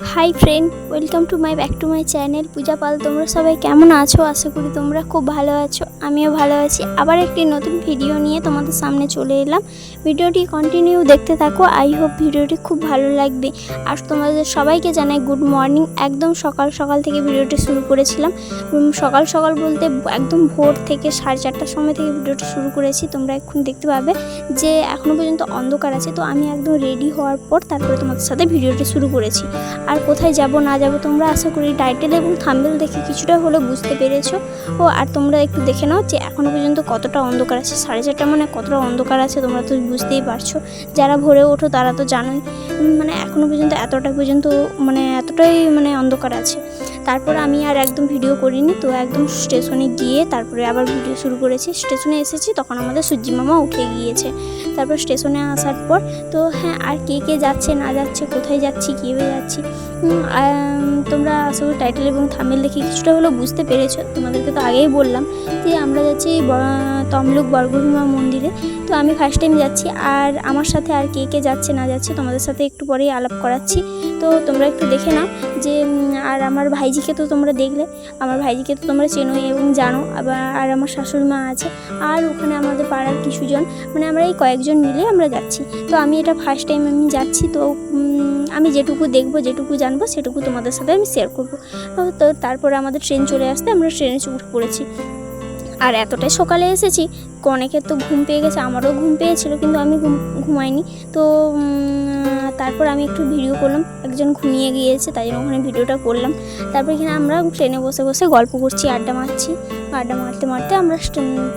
Hi friend welcome to my back to my channel Puja Pal তোমরা সবাই কেমন আছো? আশা করি তোমরা খুব ভালো আছো, আমিও ভালো আছি। আবার একটি নতুন ভিডিও নিয়ে তোমাদের সামনে চলে এলাম। ভিডিওটি কন্টিনিউ দেখতে থাকো। আই হোপ ভিডিওটি খুব ভালো লাগবে। আর তোমাদের সবাইকে জানাই গুড মর্নিং একদম সকাল সকাল থেকে ভিডিওটি শুরু করেছিলাম। সকাল সকাল বলতে একদম ভোর থেকে সাড়ে চারটার সময় থেকে ভিডিওটি শুরু করেছি। তোমরা এখন দেখতে পাবে যে এখনও পর্যন্ত অন্ধকার আছে। তো আমি একদম রেডি হওয়ার পর তারপরে তোমাদের সাথে ভিডিওটি শুরু করেছি। আর কোথায় যাব, না যাব তোমরা আশা করি টাইটেল এবং থাম্বেল দেখে কিছুটা হলেও বুঝতে পেরেছ। ও, আর তোমরা একটু দেখে নাও যে এখনও পর্যন্ত কতটা অন্ধকার আছে। সাড়ে চারটা মানে কতটা অন্ধকার আছে তোমরা তো বুঝতেই পারছ। যারা ভরে ওঠো তারা তো জানোই মানে এখনও পর্যন্ত এতটা পর্যন্ত মানে এতটাই মানে অন্ধকার আছে। তারপর আমি আর একদম ভিডিও করিনি, তো একদম স্টেশনে গিয়ে তারপরে আবার ভিডিও শুরু করেছি। স্টেশনে এসেছি, তখন আমাদের সূর্যি মামা উঠে গিয়েছে। তারপর স্টেশনে আসার পর, তো হ্যাঁ আর কে কে যাচ্ছে, না যাচ্ছে, কোথায় যাচ্ছি, কীভাবে যাচ্ছি তোমরা করি টাইটেল এবং থামেল দেখে কিছুটা হলেও বুঝতে পেরেছ। তোমাদেরকে তো আগেই বললাম যে আমরা যাচ্ছি তমলুক বর্গভীমা মন্দিরে। তো আমি ফার্স্ট টাইম যাচ্ছি আর আমার সাথে আর কে কে যাচ্ছে না যাচ্ছে তোমাদের সাথে একটু পরেই আলাপ করাচ্ছি। তো তোমরা একটু দেখে নাও যে আর আমার ভাইজিকে তো তোমরা দেখলে। আমার ভাইজিকে তো তোমরা চেনোই এবং জানো। আবার, আর আমার শাশুড়ি মা আছে। আর ওখানে আমাদের পাড়ার কিছুজন। মানে আমরা এই কয়েকজন মিলে আমরা যাচ্ছি। তো আমি এটা ফার্স্ট টাইম আমি যাচ্ছি। তো আমি যেটুকু দেখব, যেটুকু জানব, সেটুকু তোমাদের সাথে আমি শেয়ার করব। তো তারপরে আমাদের ট্রেন চলে আসতে আমরা ট্রেনে উঠে করেছি আর এতটাই সকালে এসেছি অনেকের তো ঘুম পেয়ে গেছে, আমারও ঘুম পেয়েছিল, কিন্তু আমি ঘুম, ঘুমাইনি। তো তারপর আমি একটু ভিডিও করলাম, একজন ঘুমিয়ে গিয়েছে, তাই জন্য ওখানে ভিডিওটা করলাম। তারপর এখানে আমরা ট্রেনে বসে বসে গল্প করছি, আড্ডা মারছি। আড্ডা মারতে মারতে আমরা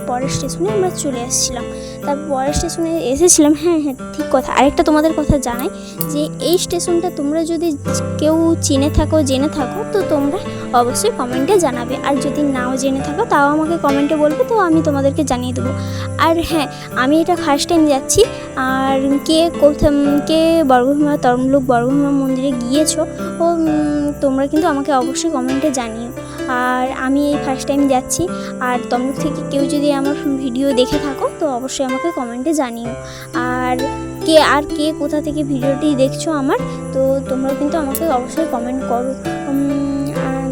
পরের স্টেশনে আমরা চলে এসেছিলাম। তারপর পরের স্টেশনে এসেছিলাম হ্যাঁ হ্যাঁ ঠিক কথা। আরেকটা তোমাদের কথা জানাই, যে এই স্টেশনটা তোমরা যদি কেউ চিনে থাকো, জেনে থাকো, তো তোমরা অবশ্যই কমেন্টে জানাবে। আর যদি নাও জেনে থাকো, তাও আমাকে কমেন্টে বলবে, তো আমি তোমাদেরকে জানিয়ে দেবো। আর হ্যাঁ আমি এটা ফার্স্ট টাইম যাচ্ছি। আর কে কোথাও কে বর্গভীমা তরমলুক বর্গভীমা মন্দিরে গিয়েছো, ও তোমরা কিন্তু আমাকে অবশ্যই কমেন্টে জানিও। আর আমি এই ফার্স্ট টাইম যাচ্ছি। আর তমলুক থেকে কেউ যদি আমার ভিডিও দেখে থাকো, তো অবশ্যই আমাকে কমেন্টে জানিও। আর কে আর কে কোথা থেকে ভিডিওটি দেখছ আমার, তো তোমরা কিন্তু আমাকে অবশ্যই কমেন্ট করো।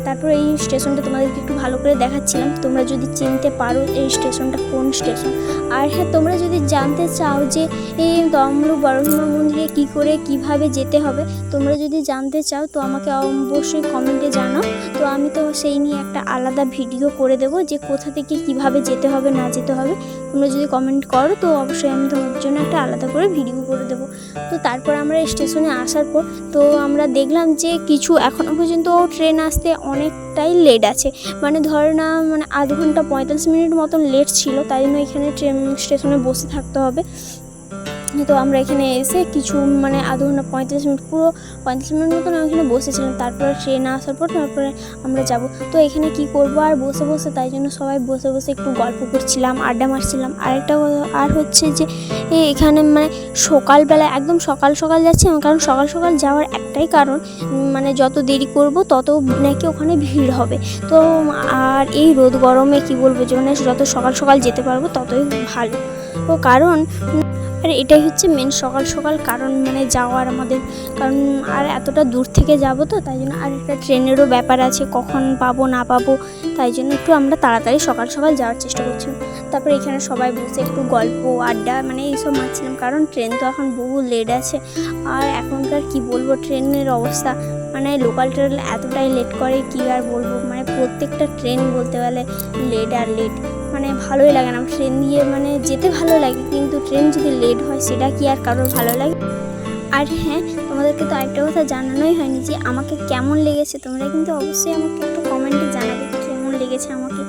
তারপর এই স্টেশনটা তোমাদেরকে একটু ভালো করে দেখাচ্ছিলাম। তোমরা যদি চিনতে পারো এই স্টেশনটা কোন স্টেশন। আর হ্যাঁ তোমরা যদি জানতে চাও যে এই তমলুক বড়ভীমা মন্দিরে কী করে, কীভাবে যেতে হবে, তোমরা যদি জানতে চাও তো আমাকে অবশ্যই কমেন্টে জানাও। তো আমি তো সেই নিয়ে একটা আলাদা ভিডিও করে দেবো যে কোথা থেকে কীভাবে যেতে হবে, না যেতে হবে। তোমরা যদি কমেন্ট করো, তো অবশ্যই আমি তোমাদের জন্য একটা আলাদা করে ভিডিও করে দেবো। তো তারপর আমরা স্টেশনে আসার পর, তো আমরা দেখলাম যে কিছু এখনও পর্যন্ত ট্রেন আসতে অনেকটাই লেট আছে। মানে ধরে না মানে আধ ঘণ্টা পঁয়তাল্লিশ মিনিট মতন লেট ছিল, তাই জন্য এখানে ট্রেন স্টেশনে বসে থাকতে হবে। তো আমরা এখানে এসে কিছু মানে আধ ঘণ্টা, পঁয়তাল্লিশ মিনিট, পুরো পঁয়তাল্লিশ মিনিট মতন আমি এখানে বসেছিলাম। তারপরে ট্রেন আসার পর তারপরে আমরা যাব। তো এখানে কি করব আর বসে বসে, তাই জন্য সবাই বসে বসে একটু গল্প করছিলাম, আড্ডা মারছিলাম। আরেকটা আর হচ্ছে যে এখানে মানে সকালবেলা একদম সকাল সকাল যাচ্ছি কারণ সকাল সকাল যাওয়ার একটাই কারণ মানে যত দেরি করব তত নাকি ওখানে ভিড় হবে। তো আর এই রোদ গরমে কি বলব, যে মানে যত সকাল সকাল যেতে পারব ততই ভালো। তো কারণ আর এটাই হচ্ছে মেন সকাল সকাল কারণ মানে যাওয়ার আমাদের, কারণ আর এতটা দূর থেকে যাব তো, তাই জন্য আর একটা ট্রেনেরও ব্যাপার আছে, কখন পাবো না পাবো, তাই জন্য একটু আমরা তাড়াতাড়ি সকাল সকাল যাওয়ার চেষ্টা করছিলাম তারপর এখানে সবাই বসে একটু গল্প, আড্ডা মানে এইসব মারছিলাম, কারণ ট্রেন তো এখন বহু লেট আছে, আর এখনকার কি বলব ট্রেনের অবস্থা মানে লোকাল ট্রেন এতটাই লেট করে, কি আর বলব মানে প্রত্যেকটা ট্রেন বলতে গেলে লেট আর লেট মানে ভালোই লাগে না। ট্রেন দিয়ে মানে যেতে ভালো লাগে, কিন্তু ট্রেন যদি লেট হয়, সেটা কি আর কারোর ভালো লাগে? আর হ্যাঁ তোমাদেরকে তো আরেকটা কথা জানানোই হয়নি যে আমাকে কেমন লেগেছে। তোমরা কিন্তু অবশ্যই আমাকে একটু কমেন্টে জানাবে কেমন লেগেছে আমাকে।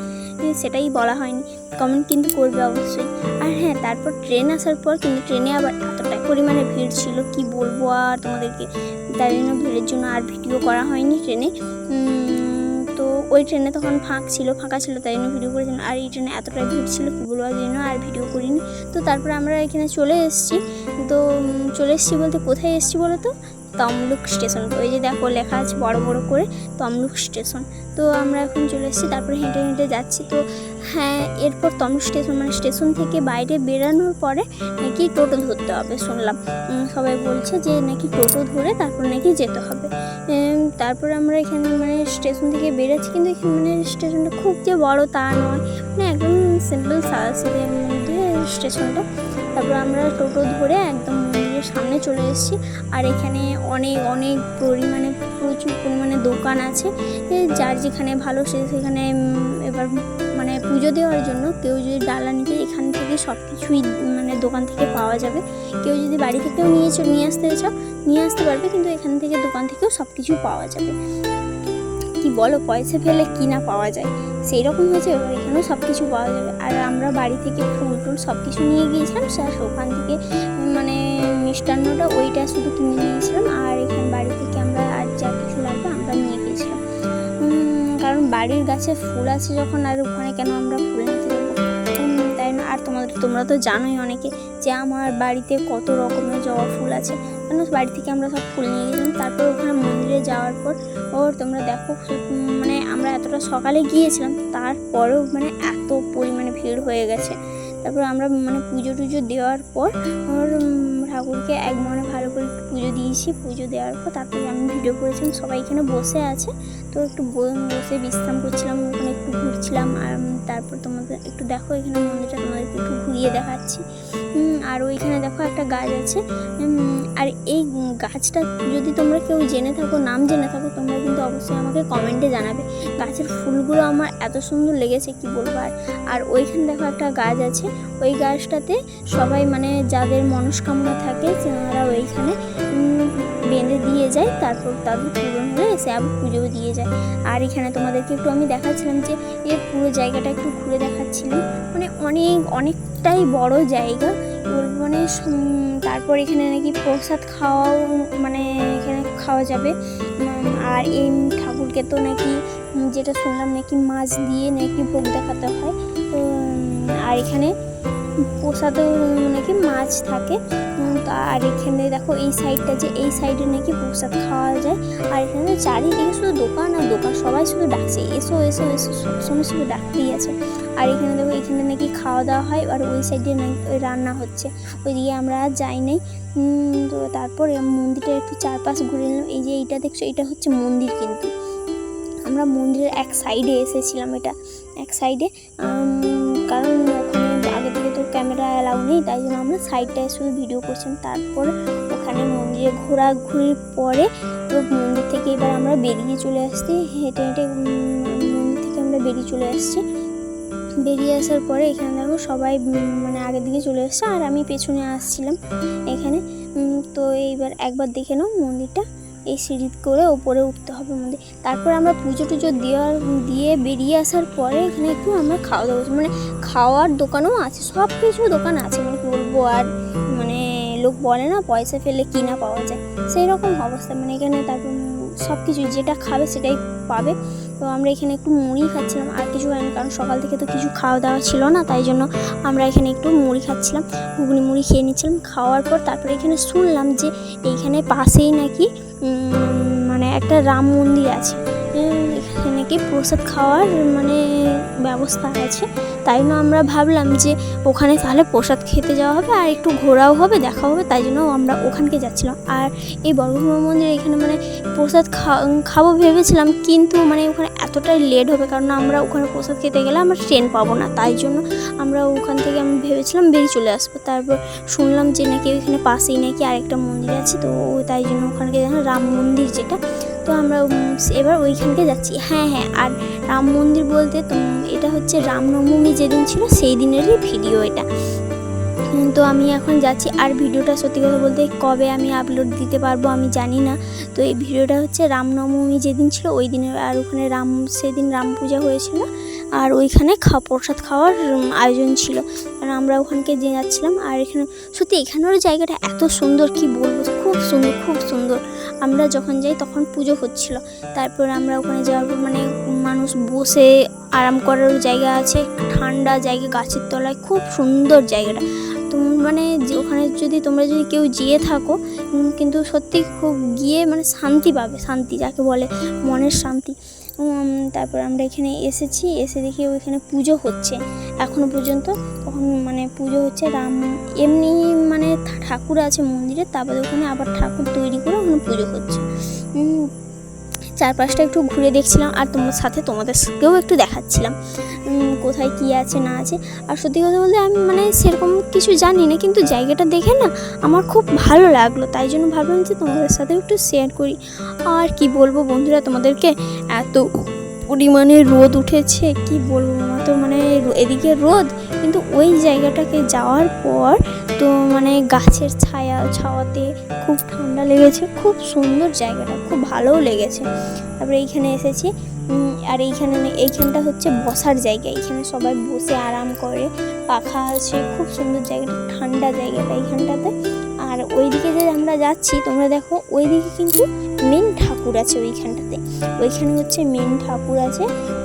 সেটাই বলা হয়নি। কমেন্ট কিন্তু করবে অবশ্যই। আর হ্যাঁ তারপর ট্রেন আসার পর কিন্তু ট্রেনে আবার এতটাই পরিমাণে ভিড় ছিল, কি বলব আর তোমাদেরকে? তাই জন্য ভিড়ের জন্য আর ভিডিও করা হয়নি ট্রেনে। ওই ট্রেনে তখন ফাঁক ছিল, ফাঁকা ছিল, তাই জন্য ভিডিও করেছিলাম আর এই ট্রেনে এতটাই ভিড় ছিল কী বলব জন্য আর ভিডিও করিনি। তো তারপরে আমরা এখানে চলে এসেছি। তো চলে এসেছি বলতে কোথায় এসেছি বলো তো? তমলুক স্টেশন। ওই যে দেখো, লেখা আছে বড় বড় করে তমলুক স্টেশন। তো আমরা এখন চলে এসেছি, তারপরে হেঁটে হেঁটে যাচ্ছি। তো হ্যাঁ এরপর তমলুক স্টেশন মানে স্টেশন থেকে বাইরে বেরানোর পরে নাকি টোটো ধরতে হবে শুনলাম। সবাই বলছে যে নাকি টোটো ধরে তারপর নাকি যেতে হবে। তারপরে আমরা এখানে মানে স্টেশন থেকে বেরোচ্ছি কিন্তু এখানে মানে স্টেশনটা খুব যে বড় তা নয়। মানে একদম সিম্পল সাদা সিধের মধ্যে স্টেশনটা তারপর আমরা টোটো ধরে একদম মন্দিরের সামনে চলে এসেছি। আর এখানে অনেক অনেক পরিমাণে প্রচুর পরিমাণে দোকান আছে। যার যেখানে ভালো সে সেখানে এবার পুজো দেওয়ার জন্য কেউ যদি ডালা নিতে এখান থেকে সব কিছুই মানে দোকান থেকে পাওয়া যাবে। কেউ যদি বাড়ি থেকেও নিয়ে নিয়ে আসতে চাও, নিয়ে আসতে পারবে, কিন্তু এখান থেকে দোকান থেকেও সব কিছু পাওয়া যাবে। কি বলো, পয়সা ফেলে কি না পাওয়া যায়? সেই রকম হয়েছে, এখানেও সব কিছু পাওয়া যাবে। আর আমরা বাড়ি থেকে ফুল টুল সব কিছু নিয়ে গিয়েছিলাম, স্যার ওখান থেকে মানে মিষ্টান্নটা, ওইটা শুধু কিনে নিয়েছিলাম। আর বাড়ির গাছে ফুল আছে যখন আর ওখানে কেন আমরা ফুল নিতে তাই না? আর তোমাদের তোমরা তো জানোই অনেকে যে আমার বাড়িতে কত রকমের জবা ফুল আছে। কেন বাড়ি থেকে আমরা সব ফুল নিয়ে গেছিলাম। তারপর ওখানে মন্দিরে যাওয়ার পর, ওর তোমরা দেখো মানে আমরা এতটা সকালে গিয়েছিলাম, তারপরেও মানে এত পরিমাণে ভিড় হয়ে গেছে। তারপর আমরা মানে পুজো টুজো দেওয়ার পর ঠাকুরকে এক মনে ভালো করে পুজো দিয়েছি। পুজো দেওয়ার পর তারপরে আমি ভিডিও করেছিলাম, সবাই এখানে বসে আছে। তো একটু বসে বিশ্রাম করছিলাম, ওখানে একটু ঘুরছিলাম, আর তারপর তোমাদের একটু দেখো এখানে মন্দিরটা তোমাদেরকে একটু ঘুরিয়ে দেখাচ্ছি। আর ওইখানে দেখো একটা গাছ আছে। আর এই গাছটা যদি তোমরা কেউ জেনে থাকো, নাম জেনে থাকো, তোমরা কিন্তু অবশ্যই আমাকে কমেন্টে জানাবে। গাছের ফুলগুলো আমার এত সুন্দর লেগেছে, কি বলব আর আর ওইখানে দেখো একটা গাছ আছে। ওই গাছটাতে সবাই মানে যাদের মনস্কামনা থাকে তারা ওইখানে বেঁধে দিয়ে যায়, তারপর তাদের পূরণ হলে এসে আবার পুজো দিয়ে যায়। আর এখানে তোমাদেরকে একটু আমি দেখাচ্ছিলাম যে এর পুরো জায়গাটা একটু ঘুরে দেখাচ্ছিলাম। মানে অনেক, অনেকটাই বড় জায়গা। মানে তারপর এখানে নাকি প্রসাদ খাওয়াও মানে এখানে খাওয়া যাবে। আর এই ঠাকুরকে তো নাকি যেটা শুনলাম নাকি মাছ দিয়ে নাকি ভোগ দেখাতে হয়। তো আর এখানে প্রসাদও নাকি মাছ থাকে। আর এখানে দেখো এই সাইডটা যে এই সাইডে নাকি প্রসাদ খাওয়া যায়। আর এখানে চারিদিকে শুধু দোকান আর দোকান, সবাই শুধু ডাকছে। এসো এসো এসো সবসময় শুধু ডাকতেই আছে। আর এখানে দেখো, এখানে নাকি খাওয়া দাওয়া হয়। আর ওই সাইডে রান্না হচ্ছে। ওইদিকে আমরা আর যাই নাই। তো তারপরে মন্দিরটা একটু চারপাশ ঘুরে নিলাম। এই যে এইটা দেখছ, এটা হচ্ছে মন্দির কিন্তু। আমরা মন্দিরের এক সাইডে এসেছিলাম এটা। এক সাইডে কারণ ওখানে আগে থেকে তো ক্যামেরা অ্যালাউ নেই, তাই জন্য আমরা সাইডটায় শুধু ভিডিও করছিলাম। তারপর ওখানে মন্দিরে ঘোরাঘুরির পরে তো মন্দির থেকে এবার আমরা বেরিয়ে চলে আসছি। হেঁটে হেঁটে মন্দির থেকে আমরা বেরিয়ে চলে আসছি। বেরিয়ে আসার পরে এখানে দেখো সবাই মানে আগের দিকে চলে এসছে। আর আমি পেছনে আসছিলাম এখানে। তো এইবার একবার দেখে নাও মন্দিরটা। এই সিঁড়ি করে ওপরে উঠতে হবে আমাদের। তারপর আমরা পুজো টুজো দেওয়ার, দিয়ে বেরিয়ে আসার পরে এখানে একটু আমরা খাওয়া দাওয়া মানে খাওয়ার দোকানও আছে সব কিছু দোকান আছে। মানে বলব, আর মানে লোক বলে না, পয়সা ফেলে কিনা পাওয়া যায়। সেই রকম অবস্থা। মানে এখানে তারপর সব কিছু যেটা খাবে সেটাই পাবে। তো আমরা এখানে একটু মুড়ি খাচ্ছিলাম। আর কিছু হয়নি কারণ সকাল থেকে তো কিছু খাওয়া দাওয়া ছিল না, তাই জন্য আমরা এখানে একটু মুড়ি খাচ্ছিলাম। ঘুগনি মুড়ি খেয়ে নিচ্ছিলাম। খাওয়ার পর তারপরে এখানে শুনলাম যে এইখানে পাশেই নাকি মানে একটা রাম মন্দির আছে। নাকি প্রসাদ খাওয়ার মানে ব্যবস্থা আছে। তাই জন্য আমরা ভাবলাম যে ওখানে তাহলে প্রসাদ খেতে যাওয়া হবে আর একটু ঘোরাও হবে দেখা হবে, তাই জন্য আমরা ওখানকে যাচ্ছিলাম। আর এই বর্গভূম মন্দির এখানে মানে প্রসাদ খাব ভেবেছিলাম, কিন্তু মানে ওখানে এতটাই লেট হবে, কারণ আমরা ওখানে প্রসাদ খেতে গেলে আমরা ট্রেন পাবো না। তাই জন্য আমরা ওখান থেকে আমি ভেবেছিলাম বেরিয়ে চলে আসব। তারপর শুনলাম যে নাকি ওইখানে পাশেই নাকি আরেকটা মন্দির আছে, তো তাই জন্য ওখানকে দেখলাম রাম মন্দির যেটা তো আমরা এবার ওইখানকে যাচ্ছি। হ্যাঁ হ্যাঁ আর রাম মন্দির বলতে তো এটা হচ্ছে রামনবমী যেদিন ছিল, সেই দিনেরই ভিডিও এটা। তো আমি এখন যাচ্ছি। আর ভিডিওটা সত্যি কথা বলতে কবে আমি আপলোড দিতে পারব আমি জানি না। তো এই ভিডিওটা হচ্ছে রামনবমী যেদিন ছিল, ওই দিনের আর ওখানে রাম, সেদিন রাম পূজা হয়েছিল। আর ওইখানে খা, প্রসাদ খাওয়ার আয়োজন ছিল। কারণ আমরা ওখানকে যে যাচ্ছিলাম, আর এখানে, সত্যি এখানেরও জায়গাটা এত সুন্দর, কি বলব, খুব সুন্দর খুব সুন্দর। আমরা যখন যাই তখন পুজো হচ্ছিল। তারপর আমরা ওখানে যাওয়ার পর মানে মানুষ বসে আরাম করার জায়গা আছে ঠান্ডা জায়গা, গাছের তলায়, খুব সুন্দর জায়গাটা। মানে ওখানে যদি তোমরা যদি কেউ যেয়ে থাকো কিন্তু সত্যি খুব গিয়ে মানে শান্তি পাবে, শান্তি যাকে বলে মনের শান্তি। তারপর আমরা এখানে এসেছি, এসে দেখি ওইখানে পুজো হচ্ছে। এখনও পর্যন্ত মানে পুজো হচ্ছে রাম এমনি মানে ঠাকুর আছে মন্দিরে তারপরে ওখানে আবার ঠাকুর তৈরি করে ওখানে পুজো উম, চারপাশটা একটু ঘুরে দেখছিলাম আর তোমার সাথে তোমাদেরকেও একটু দেখাচ্ছিলাম কোথায় কী আছে না আছে। আর সত্যি কথা বলতে আমি মানে সেরকম কিছু জানি না কিন্তু জায়গাটা দেখে না আমার খুব ভালো লাগল তাই জন্য ভাবলাম যে তোমাদের সাথে একটু শেয়ার করি। আর কি বলব বন্ধুরা তোমাদেরকে এত পরিমাণে রোদ উঠেছে, কি বলব আমার তো মানে এদিকে রোদ, কিন্তু ওই জায়গাটাকে যাওয়ার পর তো মানে গাছের ছায়া, ছাওয়াতে খুব ঠান্ডা লেগেছে, খুব সুন্দর জায়গাটা, খুব ভালোও লেগেছে। তারপরে এইখানে এসেছি আর এইখানে এইখানটা হচ্ছে বসার জায়গা, এইখানে সবাই বসে আরাম করে, পাখা আছে, খুব সুন্দর জায়গাটা, ঠান্ডা জায়গাটা এইখানটাতে। আর ওইদিকে যে আমরা যাচ্ছি, তোমরা দেখো, ওইদিকে কিন্তু মেন ঠাকুর আছে ওইখানটাতে। ওইখানে হচ্ছে মেন ঠাকুর আছে।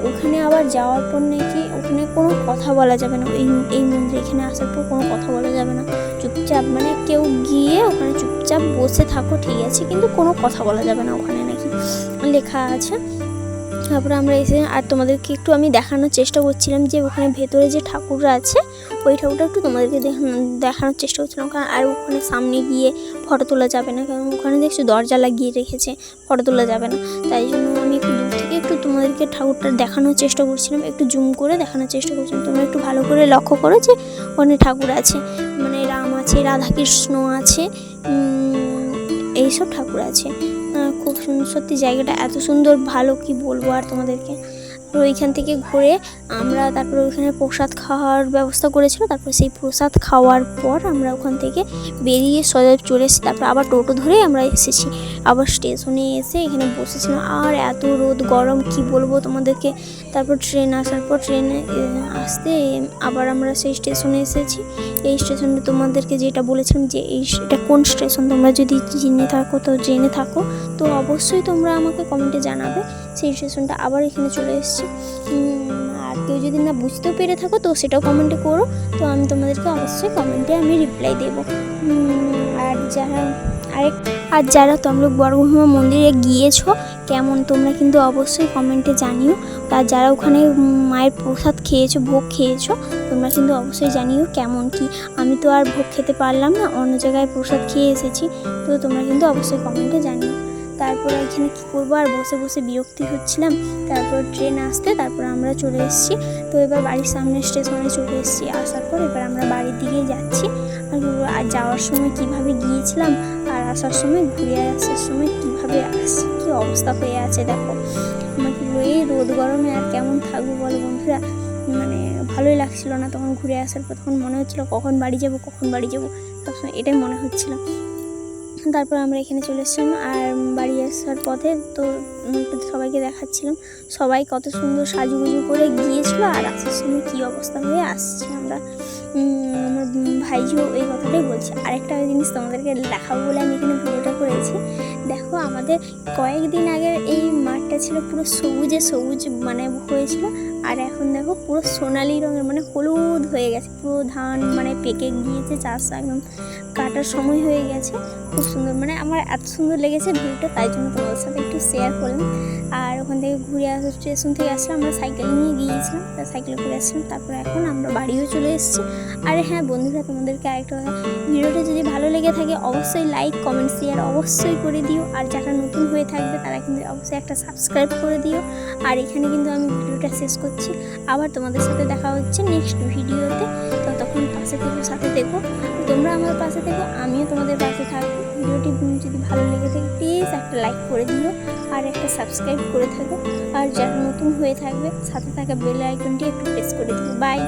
ওখানে আবার যাওয়ার পর নাকি ওখানে কোনো কথা বলা যাবে না। এই এই মন্দিরে এখানে আসার পর কোনো কথা বলা যাবে না। চুপচাপ মানে কেউ গিয়ে ওখানে চুপচাপ বসে থাকো, ঠিক আছে? কিন্তু কোনো কথা বলা যাবে না ওখানে নাকি। লেখা আছে। তারপরে আমরা এসে, আর তোমাদেরকে একটু আমি দেখানোর চেষ্টা করছিলাম যে ওখানে ভেতরে যে ঠাকুররা আছে, ওই ঠাকুরটা একটু তোমাদেরকে দেখানো- দেখানোর চেষ্টা করছিলাম। কারণ আর ওখানে সামনে গিয়ে ফটো তোলা যাবে না। কারণ ওখানে দেখছ দরজা লাগিয়ে রেখেছে, ফটো তোলা যাবে না। তাই জন্য আমি একটু দূর থেকে একটু তোমাদেরকে ঠাকুরটা দেখানোর চেষ্টা করছিলাম। একটু জুম করে দেখানোর চেষ্টা করছিলাম। তোমরা একটু ভালো করে লক্ষ্য করো যে ওখানে ঠাকুর আছে। মানে রাম আছে, রাধাকৃষ্ণ আছে এইসব ঠাকুর আছে। সত্যি জায়গাটা এত সুন্দর, ভালো কি বলব আর তোমাদেরকে? তো ওইখান থেকে ঘুরে আমরা তারপর ওইখানে প্রসাদ খাওয়ার ব্যবস্থা করেছিল তারপর সেই প্রসাদ খাওয়ার পর আমরা ওখান থেকে বেরিয়ে সোজা চলে এসেছি। তারপর আবার টোটো ধরে আমরা এসেছি। আবার স্টেশনে এসে এখানে বসেছিলাম। আর এত রোদ, গরম, কি বলব তোমাদেরকে? তারপর ট্রেন আসার পর ট্রেনে আসতে আবার আমরা সেই স্টেশনে এসেছি। এই স্টেশনটা তোমাদেরকে যেটা বলেছিলাম যে, এই এটা কোন স্টেশন তোমরা যদি জেনে থাকো, তো জেনে থাকো। তো অবশ্যই তোমরা আমাকে কমেন্টে জানাবে। সেই স্টেশনটা আবার এখানে চলে এসেছি। আর কেউ যদি না বুঝতেও পেরে থাকো, তো সেটাও কমেন্টে করো। তো আমি তোমাদেরকে অবশ্যই কমেন্টে আমি রিপ্লাই দেবো। আর যারা আরেক আর যারা তমলুক বর্গভীমা মন্দিরে গিয়েছো, কেমন তোমরা কিন্তু অবশ্যই কমেন্টে জানিও। আর যারা ওখানে মায়ের প্রসাদ খেয়েছো, ভোগ খেয়েছো, তোমরা কিন্তু অবশ্যই জানিও কেমন কি। আমি তো আর ভোগ খেতে পারলাম না, অন্য জায়গায় প্রসাদ খেয়ে এসেছি, তো তোমরা কিন্তু অবশ্যই কমেন্টে জানিও। তারপরে এখানে কী করব, আর বসে বসে বিরক্তি হচ্ছিলাম। তারপর ট্রেন আসতে, তারপর আমরা চলে এসেছি। তো এবার বাড়ির সামনে স্টেশনে চলে এসেছি। আসার পর এবার আমরা বাড়ির দিকেই যাচ্ছি। আর আর যাওয়ার সময় কীভাবে গিয়েছিলাম আর আসার সময়, ঘুরে আসার সময় কীভাবে আসছি কী অবস্থা হয়ে আছে দেখো। এই রোদ গরমে আর কেমন থাকব বলো বন্ধুরা? মানে ভালোই লাগছিল না তখন ঘুরে আসার পর, তখন মনে হচ্ছিল কখন বাড়ি যাব, কখন বাড়ি যাব সবসময় এটাই মনে হচ্ছিল। তারপর আমরা এখানে চলে এসেছিলাম আর বাড়ি আসার পথে তো সবাইকে দেখাচ্ছিলাম। সবাই কত সুন্দর সাজুগুজু করে গিয়েছিল আর আসার সময় কী অবস্থা হয়ে আসছি আমরা আমার ভাইঝিও এই কথাটাই বলছে। আরেকটা জিনিস তোমাদেরকে দেখাবো বলে আমি এখানে ভিডিওটা করেছি। দেখো, আমাদের কয়েকদিন আগে এই মাঠটা ছিল পুরো সবুজে সবুজ মানে হয়েছিল। আর এখন দেখো, পুরো সোনালি রঙের মানে হলুদ হয়ে গেছে। পুরো ধান মানে পেকে গিয়েছে, চাষ একদম কাটার সময় হয়ে গেছে। খুব সুন্দর মানে আমার এত সুন্দর লেগেছে ভিউটা, তাই জন্য তোমাদের সাথে একটু শেয়ার করলাম। আর ওখান থেকে ঘুরে আসা স্টেশন থেকে আসলাম আমরা সাইকেল নিয়ে গিয়েছিলাম, তা সাইকেলে করে আসছিলাম তারপর এখন আমরা বাড়িও চলে এসেছি। আর হ্যাঁ বন্ধুরা, তোমাদেরকে আরেকটা কথা, ভিডিওটা যদি ভালো লেগে থাকে, অবশ্যই লাইক কমেন্ট শেয়ার অবশ্যই করে দিও। আর যারা নতুন হয়ে থাকবে, তারা কিন্তু অবশ্যই একটা সাবস্ক্রাইব করে দিও। আর এখানে কিন্তু আমি ভিডিওটা শেষ করছি। আবার তোমাদের সাথে দেখা হচ্ছে নেক্সট ভিডিওতে ততক্ষণ পাশে থেকে সাথে দেখো, তোমরা আমার পাশে থেকো, আমিও তোমাদের পাশে থাকব। ভিডিওটি যদি ভালো লেগে থাকে প্লিজ একটা লাইক করে দিও আর একটা সাবস্ক্রাইব করে থাকো। আর যারা নতুন হয়ে থাকবে, সাথে থাকা বেল আইকনটি একটু প্রেস করে দিও। বাই